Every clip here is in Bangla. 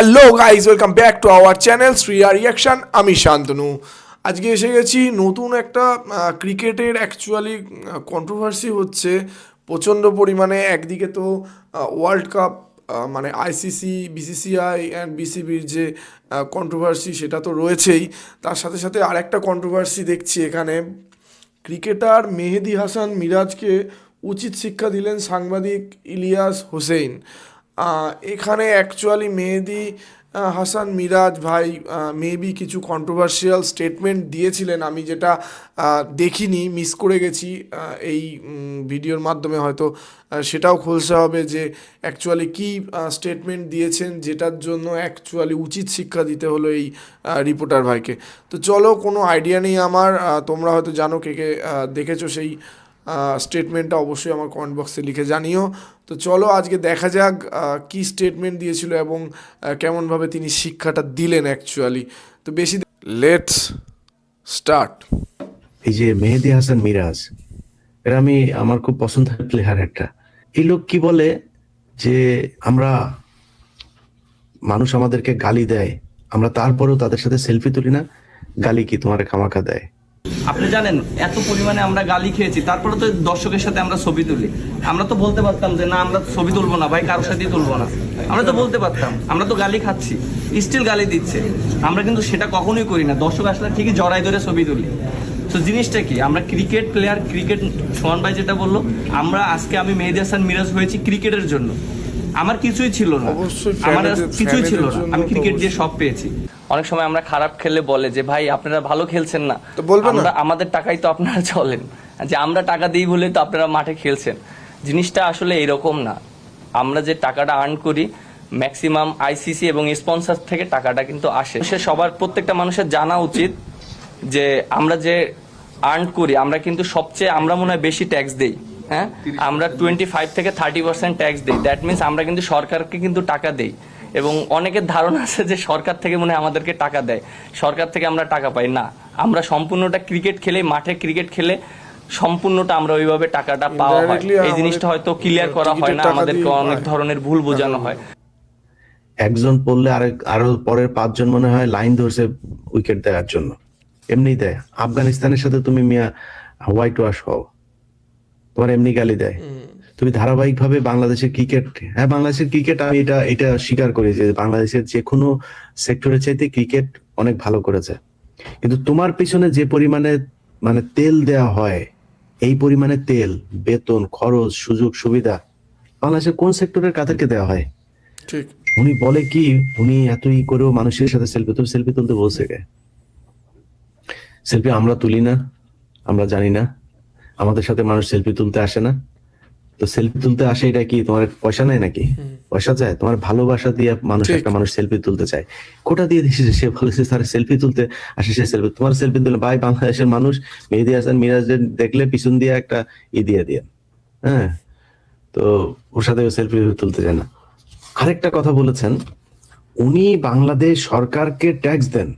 Hello guys welcome back to our channel Shriya reaction আমি শান্তনু। আজকে এসে গেছি নতুন একটা ক্রিকেটের অ্যাকচুয়ালি কন্ট্রোভার্সি হচ্ছে। প্রচণ্ড পরিমাণে একদিকে তো ওয়ার্ল্ড কাপ মানে আইসিসি বিসিসিআই অ্যান্ড বিসিবির যে কন্ট্রোভার্সি সেটা তো রয়েছেই। তার সাথে সাথে আরেকটা কন্ট্রোভার্সি দেখছি এখানে। ক্রিকেটার মেহেদি হাসান মিরাজকে উচিত শিক্ষা দিলেন সাংবাদিক ইলিয়াস হোসেন। এখানে অ্যাকচুয়ালি মেহেদি হাসান মিরাজ ভাই মেবি কিছু কন্ট্রোভার্সিয়াল স্টেটমেন্ট দিয়েছিলেন। আমি যেটা দেখিনি মিস করে গেছি এই ভিডিওর মাধ্যমে হয়তো সেটাও খোলসা হবে যে অ্যাকচুয়ালি কী স্টেটমেন্ট দিয়েছেন যেটার জন্য অ্যাকচুয়ালি উচিত শিক্ষা দিতে হলো এই রিপোর্টার ভাইকে। তো চলো, কোনো আইডিয়া নেই আমার তোমরা হয়তো জানো কে কে দেখেছ সেই স্টেটমেন্টটা অবশ্যই আমার কমেন্ট বক্সে লিখে জানিও। তো চলো আজকে দেখা যাক কি স্টেটমেন্ট দিয়েছিল এবং কেমনভাবে তিনি শিক্ষাটা দিলেন অ্যাকচুয়ালি তো বেশি লেটস স্টার্ট এই যে মেহেদি হাসান মিরাজ, এরা আমি, আমার খুব পছন্দের প্লেয়ার একটা। এই লোক কি বলে যে, আমরা মানুষ আমাদেরকে গালি দেয়, আমরা তারপরেও তাদের সাথে সেলফি তুলি না, গালি কি তোমার খামাখা দেয়? আপনি জানেন এত পরিমাণে আমরা গালি খেয়েছি তারপরে তো দর্শকের সাথে আমরা ছবি তুলি। আমরা তো বলতে পারতাম যে না আমরা ছবি তুলবো না ভাই কারোর সাথেই তুলবো না। আমরা তো বলতে পারতাম আমরা তো গালি খাচ্ছি স্টিল গালি দিচ্ছে। আমরা কিন্তু সেটা কখনোই করি না দর্শক আসলে ঠিকই জড়াই ধরে ছবি তুলি। তো জিনিসটা কি আমরা ক্রিকেট প্লেয়ার ক্রিকেট সোহান ভাই যেটা বলল আমরা আজকে আমি মেহেদি হাসান মিরাজ হয়েছি ক্রিকেটের জন্য। আমার কিছুই ছিল না। আমার কিছুই ছিল না। আমি ক্রিকেট দিয়ে সব পেয়েছি। অনেক সময় আমরা খারাপ খেললে বলে যে ভাই আপনারা ভালো খেলছেন না। তো বলবেন। আমরা আমাদের টাকাই তো আপনারা চলেন। যে আমরা টাকা দিই বলে তো আপনারা মাঠে খেলছেন। জিনিসটা আসলে এরকম না। আমরা যে টাকাটা আর্ন করি ম্যাক্সিমাম আইসিসি এবং স্পন্সর থেকে টাকাটা কিন্তু আসে। সে সবার প্রত্যেকটা মানুষের জানা উচিত যে আমরা যে আর্ন করি আমরা কিন্তু সবচেয়ে আমরা মনে হয় বেশি ট্যাক্স দেই হ্যাঁ? আমরা টোয়েন্টি ফাইভ থেকে থার্টি পার্সেন্ট ট্যাক্স দিই। দ্যাট মিনস আমরা কিন্তু সরকারকে কিন্তু টাকা দেই। এবং অনেকের ধারণা আছে যে সরকার থেকে মনে হয় আমাদেরকে টাকা দেয়। সরকার থেকে আমরা টাকা পাই। না আমরা সম্পূর্ণটা ক্রিকেট খেলে মাঠে ক্রিকেট খেলে সম্পূর্ণটা আমরা ওইভাবে টাকাটা পাওয়া হয়। এই জিনিসটা হয়তো ক্লিয়ার করা হয় না আমাদেরকে অনেক ধরনের ভুল বোঝানো হয়। একজন পড়লে আরেক আরও পরের পাঁচজন মনে হয় লাইন ধরছে উইকেট দেওয়ার জন্য। এমনি দেয়। আফগানিস্তানের সাথে তুমি মিয়া হোয়াইট ওয়াশ হও। তোমার এমনি গালি দেয়। তুমি ধারাবাহিক ভাবে বাংলাদেশের ক্রিকেট হ্যাঁ বাংলাদেশের ক্রিকেট আমি এটা এটা স্বীকার করি যে বাংলাদেশের যে কোনো সেক্টরের চাইতে ক্রিকেট অনেক ভালো করেছে। কিন্তু তোমার পিছনে যে পরিমাণে মানে তেল দেয়া হয় এই পরিমাণে তেল বেতন খরচ সুযোগ সুবিধা বাংলাদেশের কোন সেক্টরের কাদেরকে দেওয়া হয়? ঠিক। উনি বলে কি উনি এতই করেও মানুষের সাথে সেলফি তুল সেলফি তুলতে বলছে কে? সেলফি আমরা তুলি না আমরা জানি না আমাদের সাথে মানুষ সেলফি তুলতে আসে না। তো সেলফি তুলতে আসে এটা কি তোমার পয়সা নেই নাকি? পয়সা চায়? তোমার ভালোবাসা দিয়ে মানুষ একটা মানুষ সেলফি তুলতে চায়। কোটা দিয়ে দিয়েছে সে বলেছে স্যার সেলফি তুলতে আসে সে সেলফি তোমার সেলফি তুলে ভাই বাংলাদেশের মানুষ মেহেদি হাসান মিরাজের দেখলে পিছন দিয়ে একটা ই দিয়ে দিয়ে হ্যাঁ? তো ওর সাথে সেলফি তুলতে চায় না। আরেকটা কথা বলেছেন উনি বাংলাদেশ সরকারকে ট্যাক্স দেন।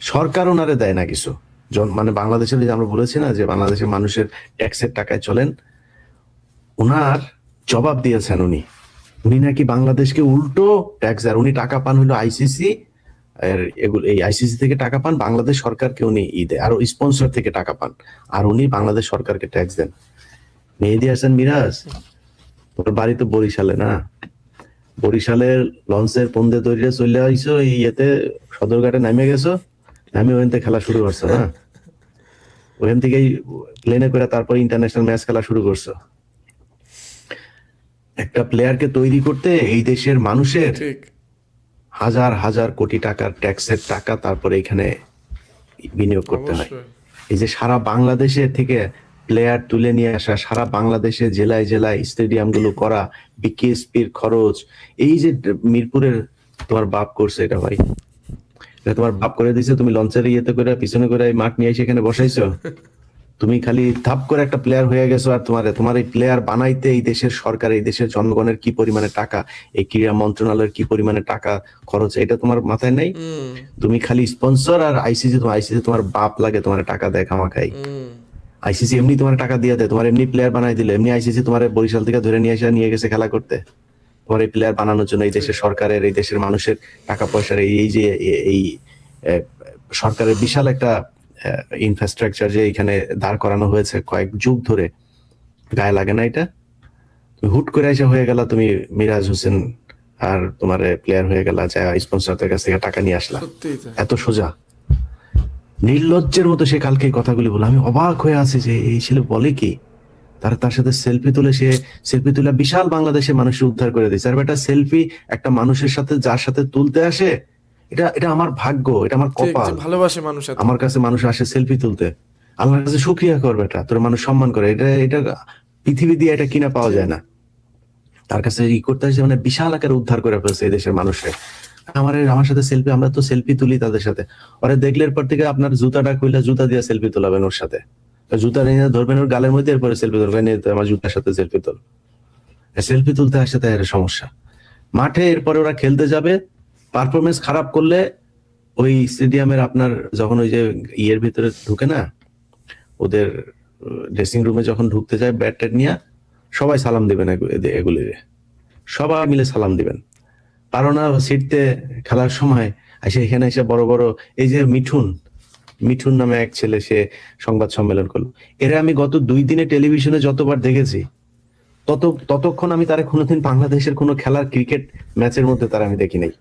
সরকার ওনারে দেয় না কিছু। জন- মানে বাংলাদেশের যে আমরা বলেছি না যে বাংলাদেশের মানুষের ট্যাক্সের টাকায় চলেন। ওনার জবাব দিয়েছেন উনি। উনি নাকি বাংলাদেশকে উল্টো ট্যাক্স দেন। উনি টাকা পান হলো আইসিসি আর এগুলো, এই আইসিসি থেকে টাকা পান, বাংলাদেশ সরকারকে উনি ই দেয়, আর স্পন্সর থেকে টাকা পান। আর উনি বাংলাদেশ সরকারকে ট্যাক্স দেন। মেহেদি হাসান মিরাজ, তোর বাড়ি তো বরিশালে না? বরিশালের লঞ্চের পন্দে দৌড়িয়ে চলে আইসো ইয়েতে সদরঘাটে নামে গেছো? নামে ওখান থেকে খেলা শুরু করছ না? ওখান থেকেই প্লেনে করে তারপর ইন্টারন্যাশনাল ম্যাচ খেলা শুরু করছ। একটা প্লেয়ারকে তৈরি করতে এই দেশের মানুষের হাজার হাজার কোটি টাকার ট্যাক্সের টাকা তারপরে এখানে বিনিয়োগ করতে হয়। এই যে সারা বাংলাদেশে থেকে প্লেয়ার তুলে নিয়ে আসা সারা বাংলাদেশে জেলায় জেলায় স্টেডিয়ামগুলো করা বিকেএসপির খরচ এই যে মিরপুরের তোমার বাপ করছে এটা ভাই। তোমার বাপ করে দিছে তুমি লঞ্চের ইয়েতে করে পিছনে করে মাঠ নিয়ে এসে এখানে বসাইছো। তুমি খালি ধাপ করে একটা প্লেয়ার হয়ে গেছো আর তোমার তোমার এই প্লেয়ার বানাইতে এই দেশের সরকার এই দেশের জনগণের কি পরিমাণে টাকা এই ক্রীড়া মন্ত্রণালয়ের কি পরিমাণে টাকা খরচ এটা তোমার মাথায় নেই? তুমি খালি স্পন্সর আর আইসিসি তোমার আইসিসি তোমার বাপ লাগে তোমার টাকা দেয় খামাখাই আইসিসি এমনি তোমার টাকা দিয়ে দেয় তোমার এমনি প্লেয়ার বানাই দিলে এমনি আইসিসি তোমার বরিশাল থেকে ধরে নিয়ে এসে নিয়ে গেছে খেলা করতে। পরে প্লেয়ার বানানোর জন্য এই দেশের সরকারের এই দেশের মানুষের টাকা পয়সার এই এই যে এই সরকারের বিশাল একটা ইনফ্রাস্ট্রাকচার যে এখানে দাঁড় করানো হয়েছে কয়েক যুগ ধরে গায়ে লাগে না এটা। হুট করে এসে হয়ে গেল তুমি মিরাজ হোসেন আর তোমার প্লেয়ার হয়ে গেল যা স্পন্সরদের কাছ থেকে টাকা নিয়ে আসলা। এত সোজা। নির্লজ্জের মতো সে কালকে কথাগুলি বলে আমি অবাক হয়ে আছি যে এই ছেলে বলে কি? তার তার সাথে সেলফি তুলে সে সেলফি তুলে বিশাল বাংলাদেশে মানুষের উদ্ধার করে দিয়েছে। আর একটা সেলফি একটা মানুষের সাথে যার সাথে তুলতে আসে এটা এটা আমার ভাগ্য এটা আমার কপাল। ভালোবাসে মানুষ আমার কাছে মানুষ আসে সেলফি তুলতে। আল্লাহর কাছে শুক্রিয়া করবে এটা তোর মানুষ সম্মান করে। এটা এটা পৃথিবী দিয়ে এটা কিনা পাওয়া যায় না। তার কাছে ই করতে আসে মানে বিশাল আকারে উদ্ধার করে ফেলছে এই দেশের মানুষে। আমার আমার সাথে সেলফি আমরা তো সেলফি তুলি তাদের সাথে। ওরা দেখলে এরপর থেকে আপনার জুতাটা খুলে জুতা দিয়ে সেলফি তোলাবেন ওর সাথে। জুতা নিয়ে ধরবেন ওর গালের মধ্যে এরপরে সেলফি তো আমার জুতার সাথে সেলফি তোল। সেলফি তুলতে আসে তাই সমস্যা। মাঠে এরপরে ওরা খেলতে যাবে। পারফরমেন্স খারাপ করলে ওই স্টেডিয়ামের আপনার যখন ওই যে ইয়ের ভিতরে ঢুকে না, ওদের ড্রেসিং রুমে যখন ঢুকতে যায় ব্যাট ট্যাট নিয়ে, সবাই সালাম দিবেন এগুলিরে। সবাই মিলে সালাম দিবেন। পারো না সিটতে খেলার সময় এসে এখানে এসে বড় বড়, এই যে মিঠুন মিঠুন নামে এক ছেলে, সে সংবাদ সম্মেলন করল। এরা আমি গত দুই দিনে টেলিভিশনে যতবার দেখেছি, তত, ততক্ষণ আমি তারা কোনোদিন বাংলাদেশের কোনো খেলার ক্রিকেট ম্যাচের মধ্যে তারা আমি দেখি নাই।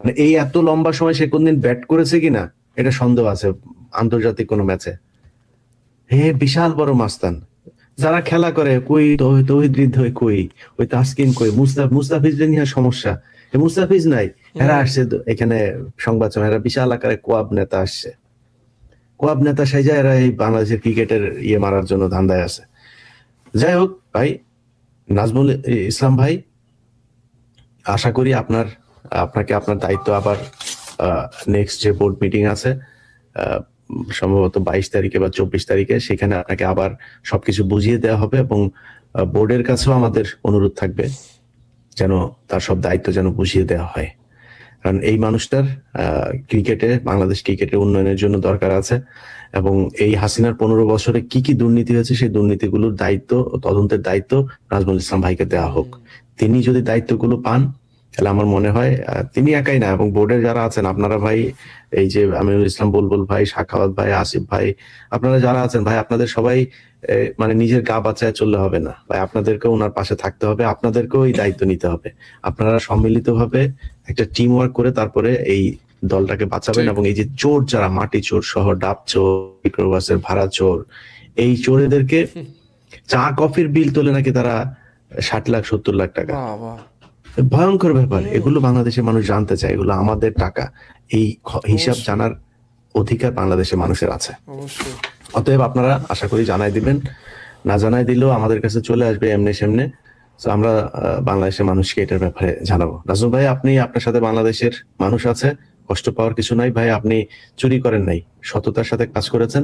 মানে এই এত লম্বা সময় সে কোনদিন ব্যাট করেছে কিনা এটা সন্দেহ আছে আন্তর্জাতিক কোনো ম্যাচে হে বিশাল বড় মাস্তান। যারা খেলা করে কই তৌহিদ কই? ওই তাসকিন কই? মুস্তাফ মুস্তাফিজদের নিয়ে সমস্যা। মুস্তাফিজ নাই। এরা আসছে এখানে সংবাদ সময় এরা বিশাল আকারে কোয়াব নেতা আসছে। কোয়াব নেতা সাইজা এরা এই বাংলাদেশের ক্রিকেটের ইয়ে মারার জন্য ধান্দায় আছে। যাই হোক ভাই নাজমুল ইসলাম ভাই আশা করি আপনার আপনাকে আপনার দায়িত্ব আবার নেক্সট যে বোর্ড মিটিং আছে সম্ভবত বাইশ তারিখে বা চব্বিশ তারিখে, সেখানে আপনাকে আবার সবকিছু বুঝিয়ে দেওয়া হবে এবং বোর্ডের কাছেও আমাদের অনুরোধ থাকবে যেন তার সব দায়িত্ব যেন বুঝিয়ে দেওয়া হয়। কারণ এই মানুষটার ক্রিকেটে, বাংলাদেশ ক্রিকেটের উন্নয়নের জন্য দরকার আছে এবং এই হাসিনার পনেরো বছরে কি কি দুর্নীতি হয়েছে, সেই দুর্নীতিগুলোর দায়িত্ব তদন্তের দায়িত্ব নাজমুল ইসলাম ভাইকে দেওয়া হোক। তিনি যদি দায়িত্বগুলো পান তাহলে আমার মনে হয় তিনি একাই না এবং বোর্ডের যারা আছেন আপনারা ভাই এই যে আমিনুল ইসলাম বুলবুল ভাই সাখাওয়াত ভাই আসিফ ভাই আপনারা যারা আছেন ভাই আপনাদের সবাই মানে নিজের গা বাঁচায় চললে হবে না। ভাই আপনাদেরকেও ওনার পাশে থাকতে হবে আপনাদেরকেও এই দায়িত্ব নিতে হবে। আপনারা সম্মিলিতভাবে একটা টিম ওয়ার্ক করে তারপরে এই দলটাকে বাঁচাবেন এবং এই যে চোর যারা মাটি চোর সহ ডাব চোর ভাড়া চোর এই চোরেদেরকে চা কফির বিল তোলে নাকি তারা ষাট লাখ সত্তর লাখ টাকা। ভয়ঙ্কর ব্যাপার। এগুলো বাংলাদেশের মানুষ জানতে চায়। এগুলো আমাদের টাকা। এই হিসাব জানার অধিকার বাংলাদেশের মানুষের আছে। অতএব আপনারা আশা করি জানাই দিবেন। না জানাই দিলেও আমাদের কাছে চলে আসবে এমনি সেমনে। তো আমরা বাংলাদেশের মানুষকে এটার ব্যাপারে জানাব। রাজু ভাই আপনি আপনার সাথে বাংলাদেশের মানুষ আছে। কষ্ট পাওয়ার কিছু নাই। ভাই আপনি চুরি করেন নাই। সততার সাথে কাজ করেছেন।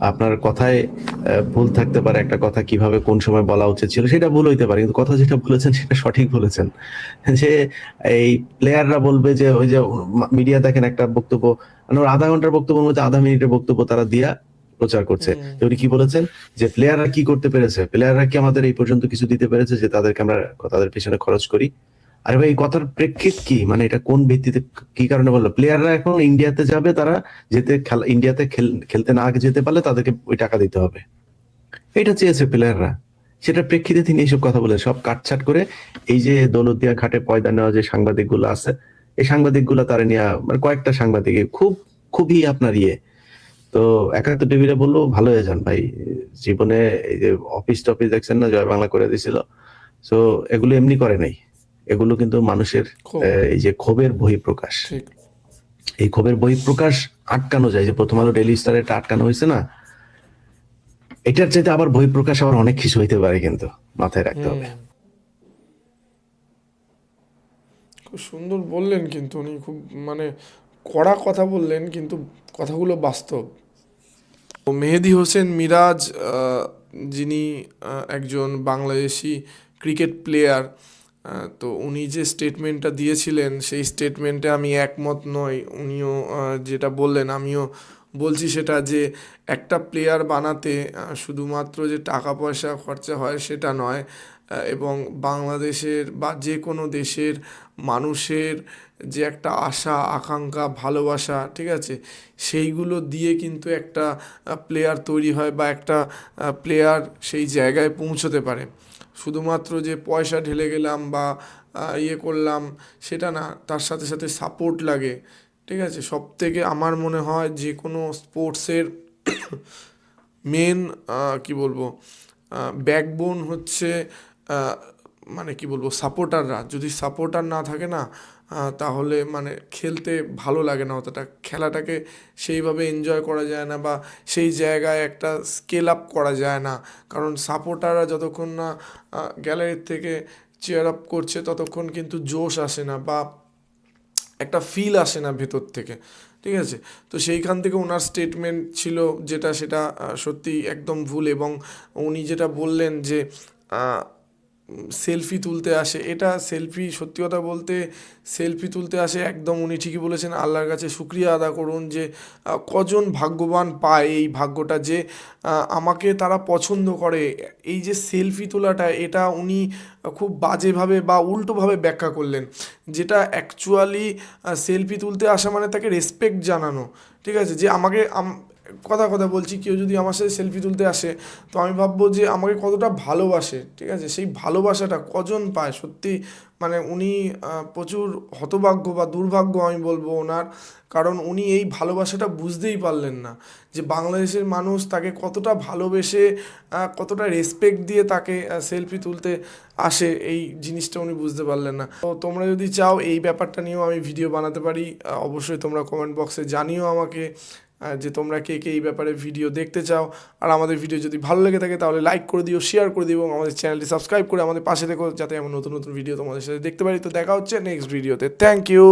আপনার কথায় ভুল থাকতে পারে একটা কথা কীভাবে কোন সময় বলা উচিত ছিল সেটা ভুল হইতে পারে। কিন্তু কথা যেটা বলেছেন সেটা সঠিক বলেছেন। যে এই প্লেয়াররা বলবে যে ওই যে মিডিয়া দেখেন একটা বক্তব্য মানে আধা ঘণ্টার বক্তব্যের মধ্যে আধা মিনিটের বক্তব্য তারা দিয়া প্রচার করছে। উনি কি বলেছেন? যে প্লেয়াররা কি করতে পেরেছে? প্লেয়াররা কি আমাদের এই পর্যন্ত কিছু দিতে পেরেছে? যে তাদেরকে আমরা তাদের পিছনে খরচ করি? আরে ভাই কথার প্রেক্ষিত কি? মানে এটা কোন ভিত্তিতে, কি কারণে বলল? প্লেয়াররা এখন ইন্ডিয়াতে যাবে, তারা যেতে খেলা ইন্ডিয়াতে খেলতে না যেতে পারলে তাদেরকে ওই টাকা দিতে হবে। এটা চেয়েছে প্লেয়াররা সেটার প্রেক্ষিতে তিনি এইসব কথা বলে সব কাটছাট করে এই যে দৌলতদিয়া ঘাটে পয়দা নেওয়া যে সাংবাদিকগুলো আছে, এই সাংবাদিকগুলো তারা নিয়ে মানে কয়েকটা সাংবাদিক, খুব, খুবই আপনার ইয়ে। তো একাত্তর টিভিটা বলল, ভালো হয়ে যান ভাই। জীবনে এই যে অফিস টফিস দেখছেন না, জয় বাংলা করে দিছিল। তো এগুলো এমনি করে নাই। এগুলো কিন্তু মানুষের এই যে ক্ষোভের বহিঃপ্রকাশ। এই ক্ষোভের বহিঃপ্রকাশ আটকানো যায় যে প্রথম আলো ডেলি স্টার এটা আটকানো হয়েছে না এটার চাইতে আবার বহিঃপ্রকাশ আবার অনেক কিছু হইতে পারে কিন্তু মাথায় রাখতে হবে। খুব সুন্দর বললেন কিন্তু উনি খুব মানে কড়া কথা বললেন কিন্তু কথাগুলো বাস্তব। মেহেদি হোসেন মিরাজ আহ, যিনি একজন বাংলাদেশি ক্রিকেট প্লেয়ার তো উনি যে স্টেটমেন্টটা দিয়েছিলেন, সেই স্টেটমেন্টে আমি একমত নই। উনিও যেটা বললেন, আমিও বলছি সেটা যে একটা প্লেয়ার বানাতে শুধুমাত্র যে টাকা পয়সা খরচা হয় সেটা নয় এবং বাংলাদেশের বা যে কোনো দেশের মানুষের যে একটা আশা, আকাঙ্ক্ষা, ভালোবাসা, ঠিক আছে? সেইগুলো দিয়ে কিন্তু একটা প্লেয়ার তৈরি হয় বা একটা প্লেয়ার সেই জায়গায় পৌঁছতে পারে। শুধুমাত্র যে পয়সা ঢেলে গেলাম বা ইয়ে করলাম, সেটা না, তার সাথে সাথে সাপোর্ট লাগে। ঠিক আছে? সব থেকে আমার মনে হয় যে কোনো স্পোর্টসের মেন কি বলব ব্যাকবোন হচ্ছে মানে কি বলব সাপোর্টাররা যদি সাপোর্টার না থাকে না তাহলে মানে খেলতে ভালো লাগে না অতটা। খেলাটাকে সেইভাবে এনজয় করা যায় না বা সেই জায়গায় একটা স্কেল আপ করা যায় না। কারণ সাপোর্টাররা যতক্ষণ না গ্যালারির থেকে চেয়ার আপ করছে, ততক্ষণ কিন্তু জোশ আসে না বা একটা ফিল আসে না ভেতর থেকে। ঠিক আছে? তো সেইখান থেকে ওনার স্টেটমেন্ট ছিল যেটা, সেটা সত্যি একদম ভুল এবং উনি যেটা বললেন যে সেলফি তুলতে আসে। এটা সেলফি, সত্যি কথা বলতে সেলফি তুলতে আসে একদম উনি ঠিকই বলেছেন। আল্লাহর কাছে শুক্রিয়া আদা করুন যে কজন ভাগ্যবান পায় এই ভাগ্যটা যে আমাকে তারা পছন্দ করে। এই যে সেলফি তোলাটা, এটা উনি খুব বাজেভাবে বা উল্টোভাবে ব্যাখ্যা করলেন। যেটা অ্যাকচুয়ালি সেলফি তুলতে আসা মানে তাকে রেসপেক্ট জানানো। ঠিক আছে? যে আমাকে আম- কথা কথা বলছি, কেউ যদি আমার সাথে সেলফি তুলতে আসে, তো আমি ভাববো যে আমাকে কতটা ভালোবাসে, ঠিক আছে? সেই ভালোবাসাটা কজন পায়? সত্যি মানে উনি প্রচুর হতভাগ্য বা দুর্ভাগ্য আমি বলব ওনার, কারণ উনি এই ভালোবাসাটা বুঝতেই পারলেন না যে বাংলাদেশের মানুষ তাকে কতটা ভালোবেসে কতটা রেসপেক্ট দিয়ে তাকে সেলফি তুলতে আসে, এই জিনিসটা উনি বুঝতে পারলেন না। তো তোমরা যদি চাও, এই ব্যাপারটা নিয়েও আমি ভিডিও বানাতে পারি অবশ্যই তোমরা কমেন্ট বক্সে জানিও আমাকে যে তোমরা কে কে এই ব্যাপারে ভিডিও দেখতে চাও। আর আমাদের ভিডিও যদি ভালো লেগে থাকে, তাহলে লাইক করে দিও শেয়ার করে দিও, এবং আমাদের চ্যানেলটি সাবস্ক্রাইব করে আমাদের পাশে দেখো যাতে আমরা নতুন নতুন ভিডিও তোমাদের সাথে দেখতে পারি। তো দেখা হচ্ছে নেক্সট ভিডিওতে থ্যাংক ইউ